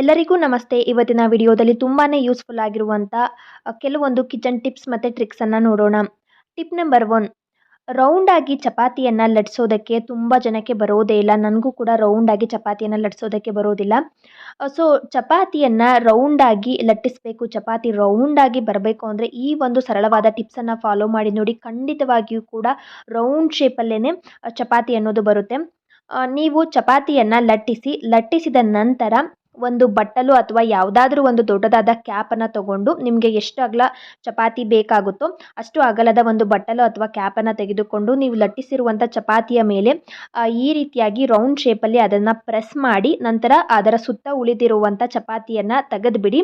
ಎಲ್ಲರಿಗೂ ನಮಸ್ತೆ. ಇವತ್ತಿನ ವಿಡಿಯೋದಲ್ಲಿ ತುಂಬಾ ಯೂಸ್ಫುಲ್ ಆಗಿರುವಂಥ ಕೆಲವೊಂದು ಕಿಚನ್ ಟಿಪ್ಸ್ ಮತ್ತು ಟ್ರಿಕ್ಸನ್ನು ನೋಡೋಣ. ಟಿಪ್ ನಂಬರ್ ಒನ್ ರೌಂಡಾಗಿ ಚಪಾತಿಯನ್ನು ಲಟ್ಸೋದಕ್ಕೆ ತುಂಬ ಜನಕ್ಕೆ ಬರೋದೇ ಇಲ್ಲ. ನನಗೂ ಕೂಡ ರೌಂಡಾಗಿ ಚಪಾತಿಯನ್ನು ಲಟ್ಸೋದಕ್ಕೆ ಬರೋದಿಲ್ಲ. ಸೊ ಚಪಾತಿಯನ್ನು ರೌಂಡಾಗಿ ಲಟ್ಟಿಸಬೇಕು. ಚಪಾತಿ ರೌಂಡಾಗಿ ಬರಬೇಕು ಅಂದರೆ ಈ ಒಂದು ಸರಳವಾದ ಟಿಪ್ಸನ್ನು ಫಾಲೋ ಮಾಡಿ ನೋಡಿ ಖಂಡಿತವಾಗಿಯೂ ಕೂಡ ರೌಂಡ್ ಶೇಪಲ್ಲೇ ಚಪಾತಿ ಅನ್ನೋದು ಬರುತ್ತೆ. ನೀವು ಚಪಾತಿಯನ್ನು ಲಟ್ಟಿಸಿ, ಲಟ್ಟಿಸಿದ ನಂತರ ಒಂದು ಬಟ್ಟಲು ಅಥವಾ ಯಾವುದಾದ್ರೂ ಒಂದು ದೊಡ್ಡದಾದ ಕ್ಯಾಪನ್ನು ತಗೊಂಡು ನಿಮಗೆ ಎಷ್ಟು ಅಗಲ ಚಪಾತಿ ಬೇಕಾಗುತ್ತೋ ಅಷ್ಟು ಅಗಲದ ಒಂದು ಬಟ್ಟಲು ಅಥವಾ ಕ್ಯಾಪನ್ನು ತೆಗೆದುಕೊಂಡು ನೀವು ಲಟ್ಟಿಸಿರುವಂಥ ಚಪಾತಿಯ ಮೇಲೆ ಈ ರೀತಿಯಾಗಿ ರೌಂಡ್ ಶೇಪಲ್ಲಿ ಅದನ್ನು ಪ್ರೆಸ್ ಮಾಡಿ ನಂತರ ಅದರ ಸುತ್ತ ಉಳಿದಿರುವಂಥ ಚಪಾತಿಯನ್ನು ತೆಗೆದುಬಿಡಿ.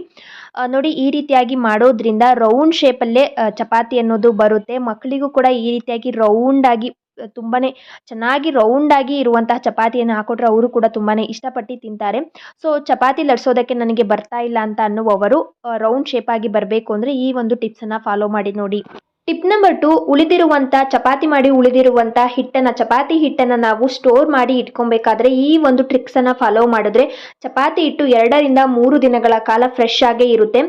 ನೋಡಿ ಈ ರೀತಿಯಾಗಿ ಮಾಡೋದ್ರಿಂದ ರೌಂಡ್ ಶೇಪಲ್ಲೇ ಚಪಾತಿ ಅನ್ನೋದು ಬರುತ್ತೆ. ಮಕ್ಕಳಿಗೂ ಕೂಡ ಈ ರೀತಿಯಾಗಿ ರೌಂಡಾಗಿ ತುಂಬಾ ಚೆನ್ನಾಗಿ ರೌಂಡಾಗಿ ಇರುವಂತಹ ಚಪಾತಿಯನ್ನು ಹಾಕೊಟ್ರೆ ಅವರು ಕೂಡ ತುಂಬಾ ಇಷ್ಟಪಟ್ಟು ತಿಂತಾರೆ. ಸೊ ಚಪಾತಿ ಲಟ್ಸೋದಕ್ಕೆ ನನಗೆ ಬರ್ತಾ ಇಲ್ಲ ಅಂತ ಅನ್ನುವವರು ರೌಂಡ್ ಶೇಪಾಗಿ ಬರಬೇಕು ಅಂದರೆ ಈ ಒಂದು ಟಿಪ್ಸನ್ನು ಫಾಲೋ ಮಾಡಿ ನೋಡಿ. ಟಿಪ್ ನಂಬರ್ ಟು ಉಳಿದಿರುವಂಥ ಚಪಾತಿ ಮಾಡಿ ಉಳಿದಿರುವಂಥ ಹಿಟ್ಟನ್ನು, ಚಪಾತಿ ಹಿಟ್ಟನ್ನು ನಾವು ಸ್ಟೋರ್ ಮಾಡಿ ಇಟ್ಕೊಬೇಕಾದ್ರೆ ಈ ಒಂದು ಟ್ರಿಕ್ಸನ್ನು ಫಾಲೋ ಮಾಡಿದ್ರೆ ಚಪಾತಿ ಹಿಟ್ಟು ಎರಡರಿಂದ ಮೂರು ದಿನಗಳ ಕಾಲ ಫ್ರೆಶ್ ಆಗೇ ಇರುತ್ತೆ.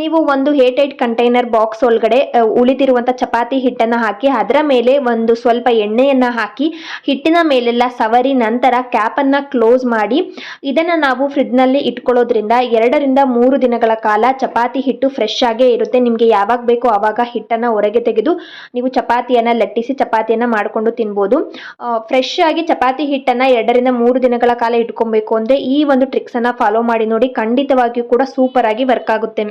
ನೀವು ಒಂದು ಏಟ್ ಕಂಟೈನರ್ ಬಾಕ್ಸ್ ಒಳಗಡೆ ಉಳಿದಿರುವಂಥ ಚಪಾತಿ ಹಿಟ್ಟನ್ನು ಹಾಕಿ, ಅದರ ಮೇಲೆ ಒಂದು ಸ್ವಲ್ಪ ಎಣ್ಣೆಯನ್ನು ಹಾಕಿ, ಹಿಟ್ಟಿನ ಮೇಲೆಲ್ಲ ಸವರಿ ನಂತರ ಕ್ಯಾಪನ್ನು ಕ್ಲೋಸ್ ಮಾಡಿ, ಇದನ್ನು ನಾವು ಫ್ರಿಡ್ಜ್ನಲ್ಲಿ ಇಟ್ಕೊಳ್ಳೋದ್ರಿಂದ ಎರಡರಿಂದ ಮೂರು ದಿನಗಳ ಕಾಲ ಚಪಾತಿ ಹಿಟ್ಟು ಫ್ರೆಶ್ ಆಗೇ ಇರುತ್ತೆ. ನಿಮಗೆ ಯಾವಾಗ ಬೇಕೋ ಆವಾಗ ಹಿಟ್ಟನ್ನು ಹೊರಗೆ ತೆಗೆದು ನೀವು ಚಪಾತಿಯನ್ನು ಲಟ್ಟಿಸಿ ಚಪಾತಿಯನ್ನು ಮಾಡಿಕೊಂಡು ತಿನ್ಬೋದು. ಫ್ರೆಶ್ ಆಗಿ ಚಪಾತಿ ಹಿಟ್ಟನ್ನು ಎರಡರಿಂದ ಮೂರು ದಿನಗಳ ಕಾಲ ಇಟ್ಕೊಬೇಕು ಅಂದರೆ ಈ ಒಂದು ಟ್ರಿಕ್ಸನ್ನು ಫಾಲೋ ಮಾಡಿ ನೋಡಿ ಖಂಡಿತವಾಗಿಯೂ ಕೂಡ ಸೂಪರ್ ಆಗಿ ವರ್ಕ್ ಆಗುತ್ತೆ.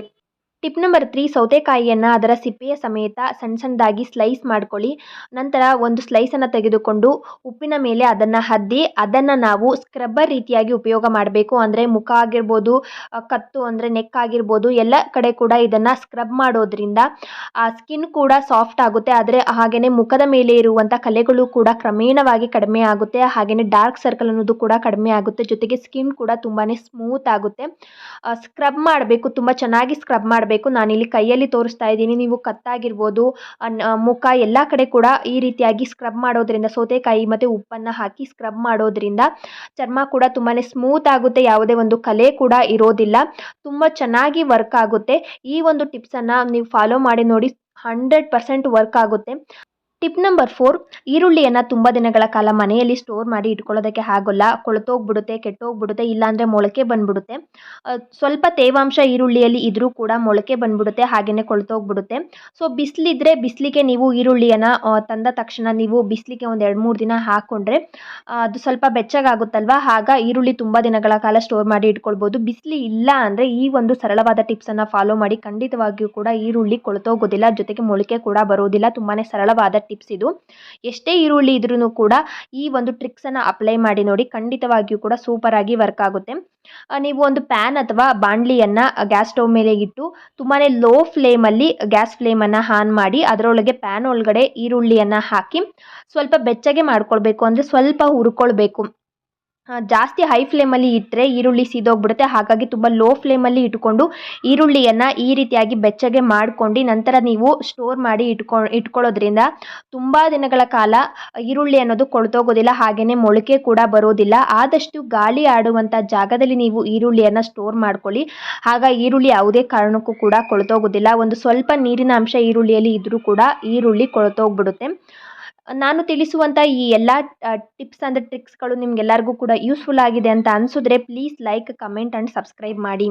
ಟಿಪ್ ನಂಬರ್ ತ್ರೀ ಸೌತೆಕಾಯಿಯನ್ನು ಅದರ ಸಿಪ್ಪೆಯ ಸಮೇತ ಸಣ್ಣ ಸಣ್ಣದಾಗಿ ಸ್ಲೈಸ್ ಮಾಡ್ಕೊಳ್ಳಿ. ನಂತರ ಒಂದು ಸ್ಲೈಸನ್ನು ತೆಗೆದುಕೊಂಡು ಉಪ್ಪಿನ ಮೇಲೆ ಅದನ್ನು ಹದ್ದಿ, ಅದನ್ನು ನಾವು ಸ್ಕ್ರಬ್ಬರ್ ರೀತಿಯಾಗಿ ಉಪಯೋಗ ಮಾಡಬೇಕು. ಅಂದರೆ ಮುಖ ಆಗಿರ್ಬೋದು ಕತ್ತು ಅಂದರೆ ನೆಕ್ ಆಗಿರ್ಬೋದು, ಎಲ್ಲ ಕಡೆ ಕೂಡ ಇದನ್ನು ಸ್ಕ್ರಬ್ ಮಾಡೋದ್ರಿಂದ, ಆ ಸ್ಕಿನ್ ಕೂಡ ಸಾಫ್ಟ್ ಆಗುತ್ತೆ. ಆದರೆ ಹಾಗೆಯೇ ಮುಖದ ಮೇಲೆ ಇರುವಂಥ ಕಲೆಗಳು ಕೂಡ ಕ್ರಮೇಣವಾಗಿ ಕಡಿಮೆ ಆಗುತ್ತೆ. ಹಾಗೆಯೇ ಡಾರ್ಕ್ ಸರ್ಕಲ್ ಅನ್ನೋದು ಕೂಡ ಕಡಿಮೆ ಆಗುತ್ತೆ. ಜೊತೆಗೆ ಸ್ಕಿನ್ ಕೂಡ ತುಂಬಾ ಸ್ಮೂತ್ ಆಗುತ್ತೆ. ಸ್ಕ್ರಬ್ ಮಾಡಬೇಕು. ತುಂಬ ಚೆನ್ನಾಗಿ ಸ್ಕ್ರಬ್ ಮಾಡಬೇಕು. ನಾನಿಲ್ಲಿ ಕೈಯಲ್ಲಿ ತೋರಿಸ್ತಾ ಇದ್ದೀನಿ. ನೀವು ಕತ್ತಾಗಿರ್ಬೋದು ಮುಖ ಎಲ್ಲ ಕಡೆ ಕೂಡ ಈ ರೀತಿಯಾಗಿ ಸ್ಕ್ರಬ್ ಮಾಡೋದ್ರಿಂದ, ಸೌತೆಕಾಯಿ ಮತ್ತು ಉಪ್ಪನ್ನು ಹಾಕಿ ಸ್ಕ್ರಬ್ ಮಾಡೋದ್ರಿಂದ ಚರ್ಮ ಕೂಡ ತುಂಬಾ ಸ್ಮೂತ್ ಆಗುತ್ತೆ. ಯಾವುದೇ ಒಂದು ಕಲೆ ಕೂಡ ಇರೋದಿಲ್ಲ. ತುಂಬ ಚೆನ್ನಾಗಿ ವರ್ಕ್ ಆಗುತ್ತೆ. ಈ ಒಂದು ಟಿಪ್ಸನ್ನು ನೀವು ಫಾಲೋ ಮಾಡಿ ನೋಡಿ ಹಂಡ್ರೆಡ್ ಪರ್ಸೆಂಟ್ ವರ್ಕ್ ಆಗುತ್ತೆ. ಟಿಪ್ ನಂಬರ್ ಫೋರ್ ಈರುಳ್ಳಿಯನ್ನು ತುಂಬ ದಿನಗಳ ಕಾಲ ಮನೆಯಲ್ಲಿ ಸ್ಟೋರ್ ಮಾಡಿ ಇಟ್ಕೊಳ್ಳೋದಕ್ಕೆ ಆಗೋಲ್ಲ. ಕೊಳ್ತೋಗ್ಬಿಡುತ್ತೆ, ಕೆಟ್ಟೋಗ್ಬಿಡುತ್ತೆ, ಇಲ್ಲಾಂದರೆ ಮೊಳಕೆ ಬಂದ್ಬಿಡುತ್ತೆ. ಸ್ವಲ್ಪ ತೇವಾಂಶ ಈರುಳ್ಳಿಯಲ್ಲಿ ಇದ್ರೂ ಕೂಡ ಮೊಳಕೆ ಬಂದ್ಬಿಡುತ್ತೆ ಹಾಗೆಯೇ ಕೊಳ್ತೋಗ್ಬಿಡುತ್ತೆ. ಸೊ ಬಿಸಿಲಿದ್ರೆ ಬಿಸಿಲಿಗೆ ನೀವು ಈರುಳ್ಳಿಯನ್ನು ತಂದ ತಕ್ಷಣ ನೀವು ಬಿಸಿಲಿಗೆ ಒಂದು ಎರಡು ಮೂರು ದಿನ ಹಾಕ್ಕೊಂಡ್ರೆ ಅದು ಸ್ವಲ್ಪ ಬೆಚ್ಚಗಾಗುತ್ತಲ್ವ? ಆಗ ಈರುಳ್ಳಿ ತುಂಬ ದಿನಗಳ ಕಾಲ ಸ್ಟೋರ್ ಮಾಡಿ ಇಟ್ಕೊಳ್ಬೋದು. ಬಿಸಿಲು ಇಲ್ಲ ಅಂದರೆ ಈ ಒಂದು ಸರಳವಾದ ಟಿಪ್ಸನ್ನು ಫಾಲೋ ಮಾಡಿ ಖಂಡಿತವಾಗಿಯೂ ಕೂಡ ಈರುಳ್ಳಿ ಕೊಳ್ತೋಗೋದಿಲ್ಲ, ಜೊತೆಗೆ ಮೊಳಕೆ ಕೂಡ ಬರೋದಿಲ್ಲ. ತುಂಬಾ ಸರಳವಾದ ಟಿಪ್ಸ್ ಇದು. ಎಷ್ಟೇ ಈರುಳ್ಳಿ ಇದ್ರೂ ಕೂಡ ಈ ಒಂದು ಟ್ರಿಕ್ಸನ್ನು ಅಪ್ಲೈ ಮಾಡಿ ನೋಡಿ ಖಂಡಿತವಾಗಿಯೂ ಕೂಡ ಸೂಪರಾಗಿ ವರ್ಕ್ ಆಗುತ್ತೆ. ನೀವು ಒಂದು ಪ್ಯಾನ್ ಅಥವಾ ಬಾಣಲಿಯನ್ನು ಗ್ಯಾಸ್ ಸ್ಟವ್ ಮೇಲೆ ಇಟ್ಟು ತುಂಬಾ ಲೋ ಫ್ಲೇಮಲ್ಲಿ ಗ್ಯಾಸ್ ಫ್ಲೇಮನ್ನು ಆನ್ ಮಾಡಿ ಅದರೊಳಗೆ ಪ್ಯಾನ್ ಒಳಗಡೆ ಈರುಳ್ಳಿಯನ್ನು ಹಾಕಿ ಸ್ವಲ್ಪ ಬೆಚ್ಚಗೆ ಮಾಡ್ಕೊಳ್ಬೇಕು ಅಂದರೆ ಸ್ವಲ್ಪ ಹುರ್ಕೊಳ್ಬೇಕು. ಜಾಸ್ತಿ ಹೈ ಫ್ಲೇಮಲ್ಲಿ ಇಟ್ಟರೆ ಈರುಳ್ಳಿ ಸೀದೋಗ್ಬಿಡುತ್ತೆ. ಹಾಗಾಗಿ ತುಂಬ ಲೋ ಫ್ಲೇಮಲ್ಲಿ ಇಟ್ಕೊಂಡು ಈರುಳ್ಳಿಯನ್ನು ಈ ರೀತಿಯಾಗಿ ಬೆಚ್ಚಗೆ ಮಾಡ್ಕೊಂಡು ನಂತರ ನೀವು ಸ್ಟೋರ್ ಮಾಡಿ ಇಟ್ಕೊ, ಇಟ್ಕೊಳ್ಳೋದ್ರಿಂದ ತುಂಬ ದಿನಗಳ ಕಾಲ ಈರುಳ್ಳಿ ಅನ್ನೋದು ಕೊಳ್ತೋಗೋದಿಲ್ಲ ಹಾಗೆಯೇ ಮೊಳಕೆ ಕೂಡ ಬರೋದಿಲ್ಲ. ಆದಷ್ಟು ಗಾಳಿ ಆಡುವಂಥ ಜಾಗದಲ್ಲಿ ನೀವು ಈರುಳ್ಳಿಯನ್ನು ಸ್ಟೋರ್ ಮಾಡ್ಕೊಳ್ಳಿ. ಆಗ ಈರುಳ್ಳಿ ಯಾವುದೇ ಕಾರಣಕ್ಕೂ ಕೂಡ ಕೊಳ್ತೋಗೋದಿಲ್ಲ. ಒಂದು ಸ್ವಲ್ಪ ನೀರಿನ ಅಂಶ ಈರುಳ್ಳಿಯಲ್ಲಿ ಇದ್ದರೂ ಕೂಡ ಈರುಳ್ಳಿ ಕೊಳ್ತೋಗ್ಬಿಡುತ್ತೆ. ನಾನು ತಿಳಿಸುವಂಥ ಈ ಎಲ್ಲ ಟಿಪ್ಸ್ ಆ್ಯಂಡ್ ಟ್ರಿಕ್ಸ್ಗಳು ನಿಮ್ಗೆಲ್ಲರಿಗೂ ಕೂಡ ಯೂಸ್ಫುಲ್ ಆಗಿದೆ ಅಂತ ಅನಿಸಿದ್ರೆ please like comment and subscribe ಮಾಡಿ.